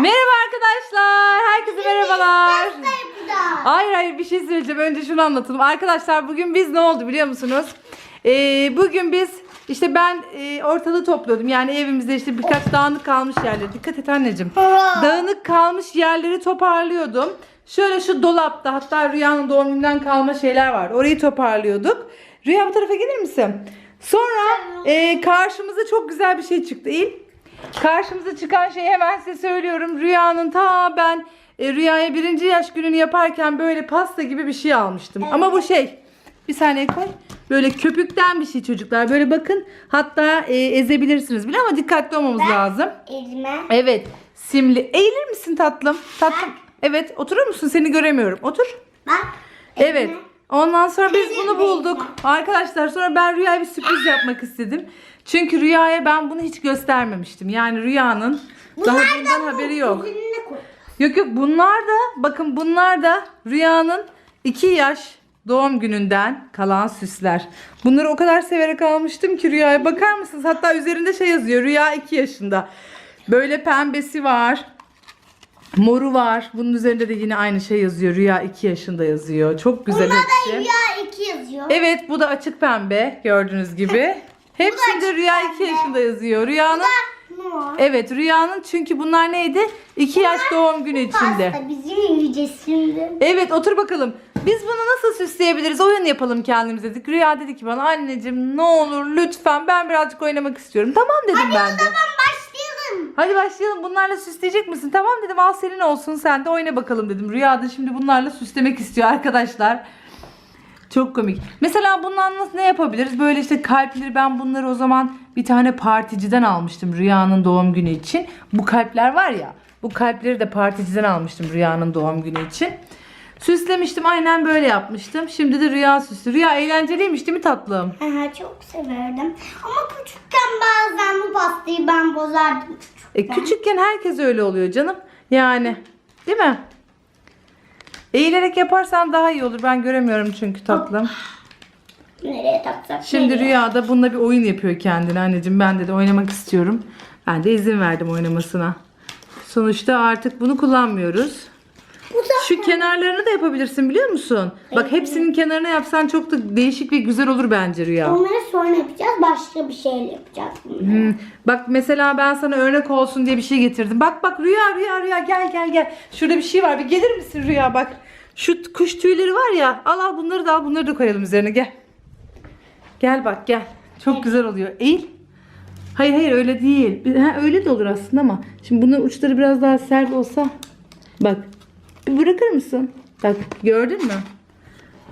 Merhaba arkadaşlar. Herkese merhabalar. Hayır hayır bir şey söyleyeceğim. Önce şunu anlatalım. Arkadaşlar bugün biz ne oldu biliyor musunuz? Ee, bugün biz işte ben e, ortalığı topluyordum. Yani evimizde işte birkaç dağınık kalmış yerleri. Dikkat et anneciğim. Dağınık kalmış yerleri toparlıyordum. Şöyle şu dolapta hatta Rüya'nın doğum gününden kalma şeyler var. Orayı toparlıyorduk. Rüya bu tarafa gelir misin? Sonra e, karşımıza çok güzel bir şey çıktı. İyi. Karşımıza çıkan şeyi hemen size söylüyorum. Rüyanın ta ben e, Rüya'ya birinci yaş gününü yaparken böyle pasta gibi bir şey almıştım. Ama bu şey bir saniye koy. Böyle köpükten bir şey çocuklar. Böyle bakın hatta e, ezebilirsiniz bile ama dikkatli olmamız lazım. Elime. Evet simli. Eğilir misin tatlım? Tatlım. Evet oturur musun? Seni göremiyorum. Otur. Bak. Evet. Ondan sonra biz bunu Elime. bulduk. Arkadaşlar sonra ben Rüya'ya bir sürpriz yapmak istedim. Çünkü Rüya'ya ben bunu hiç göstermemiştim. Yani Rüya'nın daha bundan haberi yok. Yok yok bunlar da bakın bunlar da Rüya'nın 2 yaş doğum gününden kalan süsler. Bunları o kadar severek almıştım ki Rüya'ya bakar mısınız? Hatta üzerinde şey yazıyor. Rüya 2 yaşında. Böyle pembesi var. Moru var. Bunun üzerinde de yine aynı şey yazıyor. Rüya 2 yaşında yazıyor. Çok güzel Bunda da hepsi. Rüya 2 yazıyor. Evet bu da açık pembe gördüğünüz gibi. Hepsinde Rüya 2 pembe. yaşında yazıyor. Rüyanın Mor. Evet Rüya'nın çünkü bunlar neydi? 2 yaş doğum günü içinde. Pasta bizim şimdi. Evet otur bakalım. Biz bunu nasıl süsleyebiliriz? Oyun yapalım kendimize dedik. Rüya dedi ki bana anneciğim ne olur lütfen ben birazcık oynamak istiyorum. Tamam dedim ben de. Tamam başlayalım. Hadi başlayalım bunlarla süsleyecek misin? Tamam dedim al senin olsun sen de oyna bakalım dedim. Rüya da şimdi bunlarla süslemek istiyor arkadaşlar. Çok komik. Mesela bundan nasıl ne yapabiliriz? Böyle işte kalpleri ben bunları o zaman bir tane particiden almıştım Rüya'nın doğum günü için. Bu kalpler var ya. Bu kalpleri de particiden almıştım Rüya'nın doğum günü için. Süslemiştim aynen böyle yapmıştım. Şimdi de Rüya süslü. Rüya eğlenceliymiş değil mi tatlım? Aha, çok severdim. Ama küçükken bazen bu pastayı ben bozardım. E, küçükken herkes öyle oluyor canım. Yani değil mi? Eğilerek yaparsan daha iyi olur. Ben göremiyorum çünkü tatlım. Nereye taksak? Şimdi nereye? Rüya da bununla bir oyun yapıyor kendine anneciğim. Ben de de oynamak istiyorum. Ben de izin verdim oynamasına. Sonuçta artık bunu kullanmıyoruz. Bu da Şu kenarlarını da yapabilirsin biliyor musun? Bak hepsinin kenarına yapsan çok da değişik ve güzel olur bence Rüya. onları sonra yapacağız. Başka bir şeyle yapacağız. Hmm, Bak mesela ben sana örnek olsun diye bir şey getirdim. Bak bak Rüya Rüya Rüya gel gel gel. Şurada bir şey var. Bir gelir misin Rüya bak. Şu kuş tüyleri var ya. Al al bunları da al bunları da koyalım üzerine gel. Gel bak gel. Çok güzel oluyor. Eğil. Hayır hayır öyle değil. Ha, öyle de olur aslında ama. Şimdi bunun uçları biraz daha sert olsa. Bak. Bir bırakır mısın? Bak gördün mü?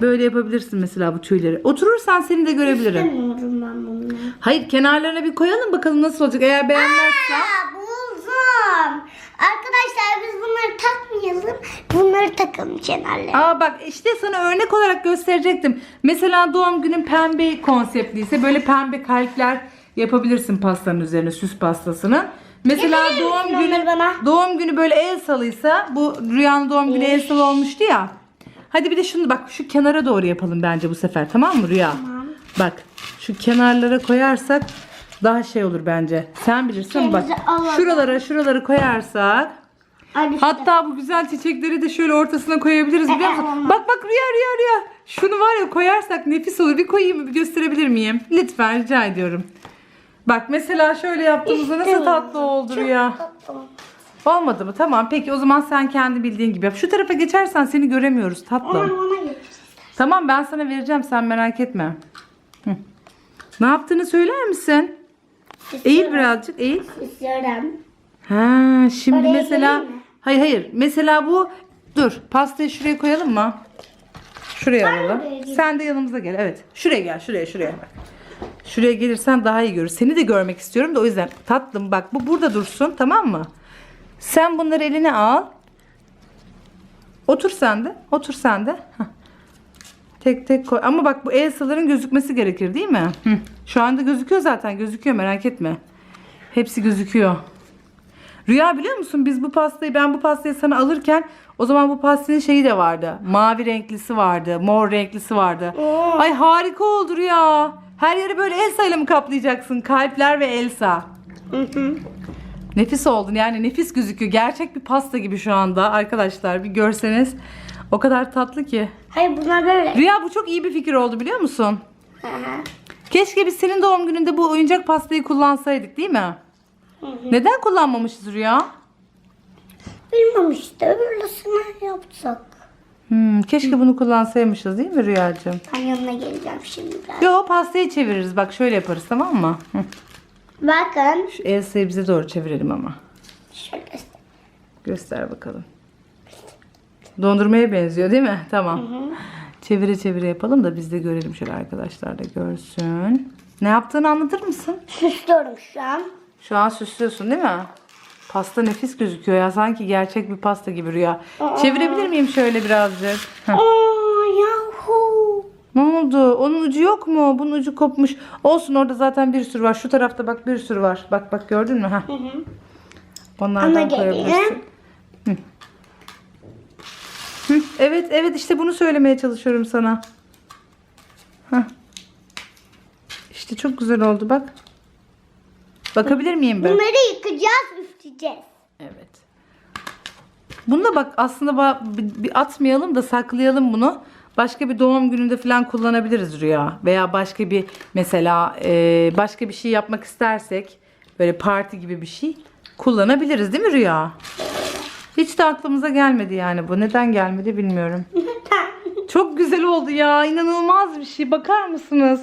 Böyle yapabilirsin mesela bu tüyleri. Oturursan seni de görebilirim. İstemiyorum ben bunu. Hayır kenarlarına bir koyalım bakalım nasıl olacak. Eğer beğenmezsen. Aa. Arkadaşlar biz bunları takmayalım. Bunları takalım kenarlara. Aa bak işte sana örnek olarak gösterecektim. Mesela doğum günün pembe konseptliyse böyle pembe kalpler yapabilirsin pastanın üzerine süs pastasını. Mesela Getirir doğum misin günü onları bana? doğum günü böyle el salıysa bu Rüyanın doğum günü el salı olmuştu ya. Hadi bir de şunu bak şu kenara doğru yapalım bence bu sefer tamam mı Rüya? Tamam. Bak şu kenarlara koyarsak daha şey olur bence. Sen bilirsin bak. Alalım. Şuralara şuraları koyarsak Hadi Hatta bu güzel çiçekleri de şöyle ortasına koyabiliriz biliyor musun? olmaz. Bak bak Rüya Rüya Rüya. Şunu var ya koyarsak nefis olur. Bir koyayım mı? Bir gösterebilir miyim? Lütfen rica ediyorum. Bak mesela şöyle yaptığımızda nasıl İşte tatlı oldu Rüya. Tamam. Olmadı mı? Tamam peki o zaman sen kendi bildiğin gibi yap. Şu tarafa geçersen seni göremiyoruz Ona tatlım. ona. Tamam ben sana vereceğim sen merak etme. Hı. Ne yaptığını söyler misin? Eğil birazcık eğil. İstiyorum. Ha, şimdi Oraya mesela geleyim mi? hayır hayır. Mesela bu dur. Pastayı şuraya koyalım mı? Şuraya Ben alalım. geleyim. Sen de yanımıza gel. Evet. Şuraya gel. Şuraya şuraya bak. Şuraya gelirsen daha iyi görür. Seni de görmek istiyorum da o yüzden tatlım bak bu burada dursun tamam mı? Sen bunları eline al. Otur sen de. Otur sen de. Hah. Tek tek koy. Ama bak bu Elsa'ların gözükmesi gerekir değil mi? Hı. Şu anda gözüküyor zaten. Gözüküyor merak etme. Hepsi gözüküyor. Rüya biliyor musun biz bu pastayı ben bu pastayı sana alırken o zaman bu pastanın şeyi de vardı. Mavi renklisi vardı. Mor renklisi vardı. Oo. Ay harika oldu Rüya. Her yeri böyle Elsa ile mi kaplayacaksın? Kalpler ve Elsa. Hı hı. Nefis oldun yani nefis gözüküyor. Gerçek bir pasta gibi şu anda arkadaşlar bir görseniz. O kadar tatlı ki. Hayır bunlar böyle. Rüya bu çok iyi bir fikir oldu biliyor musun? Hı hı. Keşke biz senin doğum gününde bu oyuncak pastayı kullansaydık değil mi? Neden kullanmamışız Rüya? Bilmem işte öylesine yapsak. Hmm, keşke bunu kullansaymışız değil mi Rüyacığım? Ben yanına geleceğim şimdi biraz. Yo pastayı çeviririz bak şöyle yaparız tamam mı? Hı. Bakın. Şu Elsa'yı bize doğru çevirelim ama. Şöyle. Göster bakalım. Dondurmaya benziyor değil mi? Tamam. Çevire çevire yapalım da biz de görelim şöyle arkadaşlar da görsün. Ne yaptığını anlatır mısın? Süslüyorum şu an. Şu an süslüyorsun değil mi? Pasta nefis gözüküyor ya. Sanki gerçek bir pasta gibi rüya. Çevirebilir miyim şöyle birazcık? Heh. Aa yahu. Ne oldu? Onun ucu yok mu? Bunun ucu kopmuş. Olsun orada zaten bir sürü var. Şu tarafta bak bir sürü var. Bak bak gördün mü? Heh. Hı hı. Onlardan koyabilirsin. Hı. Hı, Evet evet işte bunu söylemeye çalışıyorum sana. Heh. İşte çok güzel oldu bak. Bakabilir miyim ben? Bunları yıkacağız, üfleyeceğiz. Evet. Bunu da bak aslında bir atmayalım da saklayalım bunu. Başka bir doğum gününde falan kullanabiliriz Rüya. Veya başka bir mesela e, başka bir şey yapmak istersek böyle parti gibi bir şey kullanabiliriz değil mi Rüya? Hiç de aklımıza gelmedi yani bu. Neden gelmedi bilmiyorum. Çok güzel oldu ya. İnanılmaz bir şey. Bakar mısınız?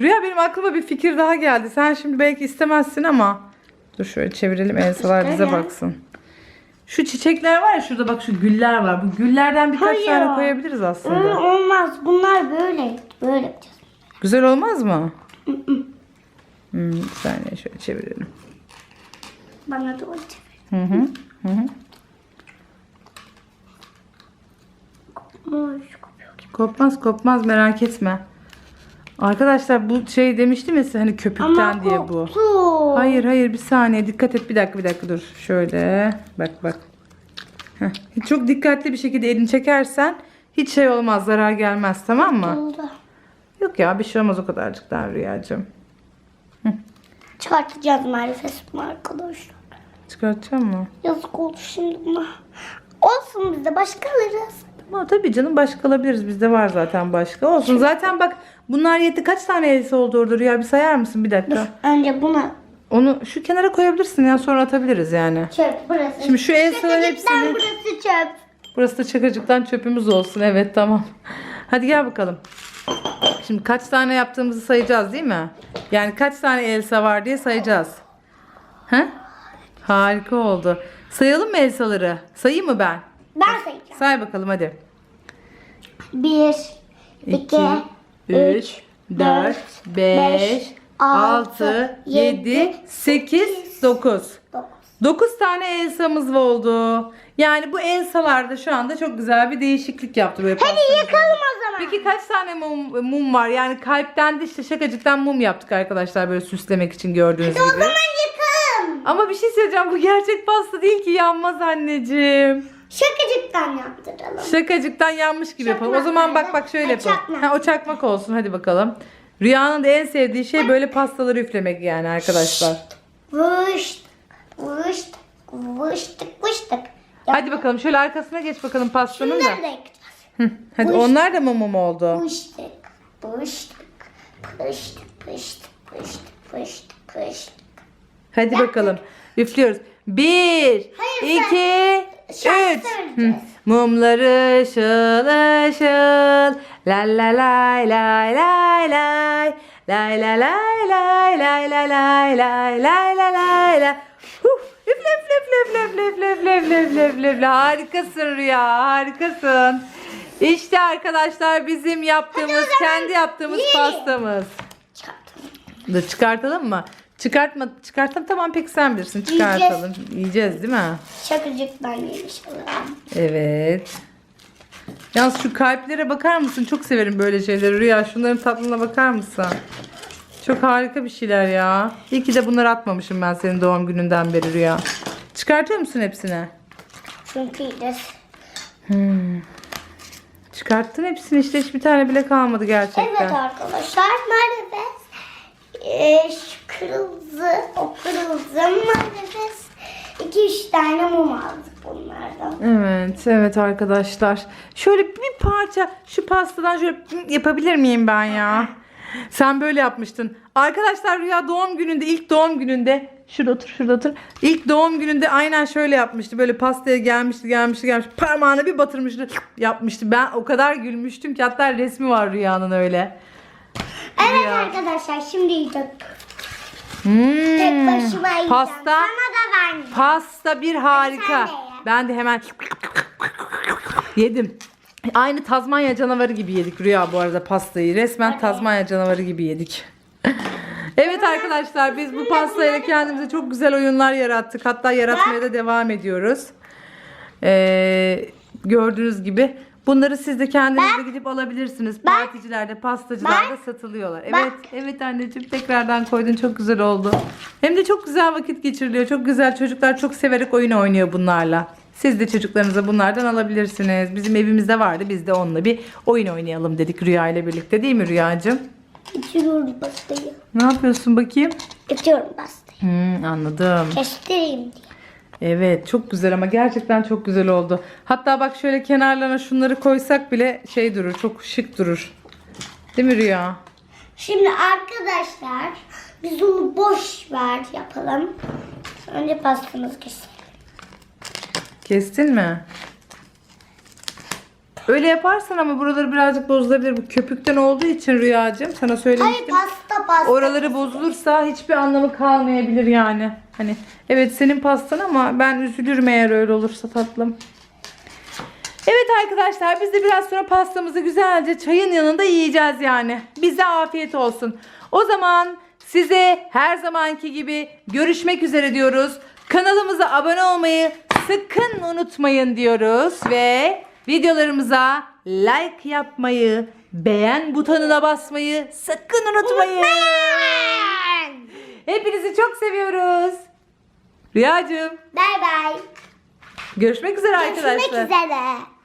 Rüya benim aklıma bir fikir daha geldi. Sen şimdi belki istemezsin ama. Dur şöyle çevirelim Elsalar bize baksın. Şu çiçekler var ya şurada bak şu güller var. Bu güllerden birkaç Hayır. tane koyabiliriz aslında. olmaz. Bunlar böyle. Böyle yapacağız. Güzel olmaz mı? Hmm, bir saniye şöyle çevirelim. Bana doğru çevir. Hı hı. Hı hı. Kopuyor. Kopmaz kopmaz merak etme. Arkadaşlar bu şey demiştim ya size hani köpükten Ama diye bu. koptu. Hayır hayır bir saniye dikkat et bir dakika bir dakika dur. Şöyle bak bak. Heh. Çok dikkatli bir şekilde elini çekersen hiç şey olmaz zarar gelmez tamam mı? Oldu. Yok ya bir şey olmaz o kadarcıktan Rüyacığım. Çıkartacağız marifetimi arkadaşlar. Çıkartacağım mı? Yazık oldu şimdi buna. Olsun biz de başka alırız. Ama tabii canım başka alabiliriz bizde var zaten başka. Olsun zaten bak bunlar yetti kaç tane elisi oldu orada Rüya bir sayar mısın bir dakika. Önce buna Onu şu kenara koyabilirsin ya sonra atabiliriz yani. çöp burası. Şimdi şu Elsa'ların Çocuklar hepsini... burası çöp. Burası da çakacıktan çöpümüz olsun. Evet tamam. Hadi gel bakalım. Şimdi kaç tane yaptığımızı sayacağız değil mi? Yani kaç tane Elsa var diye sayacağız. He? Harika oldu. Sayalım mı Elsa'ları? Sayayım mı ben? Ben sayacağım. Say bakalım hadi. 1, 2, 3, 4, 5, 6, 7, 8, 9. 9. 9 tane Elsa'mız oldu. Yani bu Elsa'larda şu anda çok güzel bir değişiklik yaptı böyle Hadi pastamızda. yakalım o zaman. Peki kaç tane mum, mum var? Yani kalpten de işte şakacıktan mum yaptık arkadaşlar böyle süslemek için gördüğünüz gibi. O zaman yakalım. Ama bir şey söyleyeceğim bu gerçek pasta değil ki yanmaz anneciğim. Şakacıktan yaptıralım. Şakacıktan yanmış gibi yapalım. O zaman bak bak şöyle Ha, yapalım. çakmak. Ha, o çakmak olsun hadi bakalım. Rüyanın da en sevdiği şey böyle pastaları üflemek yani arkadaşlar. Vıştık, vıştık, vıştık, vıştık. Hadi bakalım şöyle arkasına geç bakalım pastanın da. Bunları da yakacağız. Hı, Hadi onlar da mum mum oldu. Vıştık, vıştık, pıştık, pıştık, pıştık, pıştık, pıştık. Hadi bakalım. Üflüyoruz. Bir, Hayır, iki, şarkı üç. söyleyeceğiz. Hı. Mumlar ışıl ışıl. La la lay lay lay lay. Lay la lay lay lay lay lay lay lay lay lay lay. Üfle üfle üfle. Harikasın Rüya harikasın. İşte arkadaşlar bizim yaptığımız kendi yaptığımız pastamız. Dur çıkartalım mı? Çıkartma, çıkartalım tamam peki sen bilirsin çıkartalım. Yiyeceğiz, değil mi? Şakacıktan yemiş alalım. Evet. Yalnız şu kalplere bakar mısın? Çok severim böyle şeyleri. Rüya şunların tatlılığına bakar mısın? Çok harika bir şeyler ya. İyi ki de bunları atmamışım ben senin doğum gününden beri Rüya. Çıkartıyor musun hepsini? Çünkü yiyeceğiz. Çıkarttın hepsini işte hiçbir tane bile kalmadı gerçekten. Evet arkadaşlar maalesef e, kırıldı, o kırıldı maalesef iki üç tane mum aldık bunlardan. Evet, evet arkadaşlar. Şöyle bir parça şu pastadan şöyle yapabilir miyim ben ya? Sen böyle yapmıştın. Arkadaşlar Rüya doğum gününde, ilk doğum gününde şurada otur, şurada otur. İlk doğum gününde aynen şöyle yapmıştı. Böyle pastaya gelmişti, gelmişti, gelmişti. Parmağını bir batırmıştı, yapmıştı. Ben o kadar gülmüştüm ki hatta resmi var Rüya'nın öyle. Evet Ya. arkadaşlar şimdi yiyeceğim. Hmm, Tek başıma yiyeceğim. Pasta, Sana da vermeyeceğim. pasta bir harika. sen de ye. Ben de hemen yedim. Aynı Tazmanya canavarı gibi yedik Rüya bu arada pastayı. Resmen Tazmanya canavarı gibi yedik. Evet arkadaşlar biz bu pastayla kendimize çok güzel oyunlar yarattık. Hatta yaratmaya da devam ediyoruz. Ee, gördüğünüz gibi bunları siz de kendiniz de gidip alabilirsiniz. Particilerde, pastacılarda satılıyorlar. Evet, evet anneciğim tekrardan koydun çok güzel oldu. Hem de çok güzel vakit geçiriliyor. Çok güzel çocuklar çok severek oyun oynuyor bunlarla. Siz de çocuklarınıza bunlardan alabilirsiniz. Bizim evimizde vardı. Biz de onunla bir oyun oynayalım dedik Rüya ile birlikte. Değil mi Rüyacığım? İçiyorum pastayı. Ne yapıyorsun bakayım? İçiyorum pastayı. Hmm, anladım. Kestireyim diye. Evet çok güzel ama gerçekten çok güzel oldu. Hatta bak şöyle kenarlarına şunları koysak bile şey durur çok şık durur. Değil mi Rüya? Şimdi arkadaşlar biz onu boş ver yapalım. Önce pastamızı keselim. Kestin mi? Öyle yaparsan ama buraları birazcık bozulabilir. Bu köpükten olduğu için Rüyacığım sana Hayır söylemiştim. pasta pasta. Oraları bozulursa hiçbir anlamı kalmayabilir yani. Hani evet senin pastan ama ben üzülürüm eğer öyle olursa tatlım. Evet arkadaşlar biz de biraz sonra pastamızı güzelce çayın yanında yiyeceğiz yani. Bize afiyet olsun. O zaman size her zamanki gibi görüşmek üzere diyoruz. Kanalımıza abone olmayı sakın unutmayın diyoruz ve videolarımıza like yapmayı, beğen butonuna basmayı sakın unutmayın. Hepinizi çok seviyoruz. Rüyacığım Bay bay. görüşmek üzere Görüşmek arkadaşlar. üzere.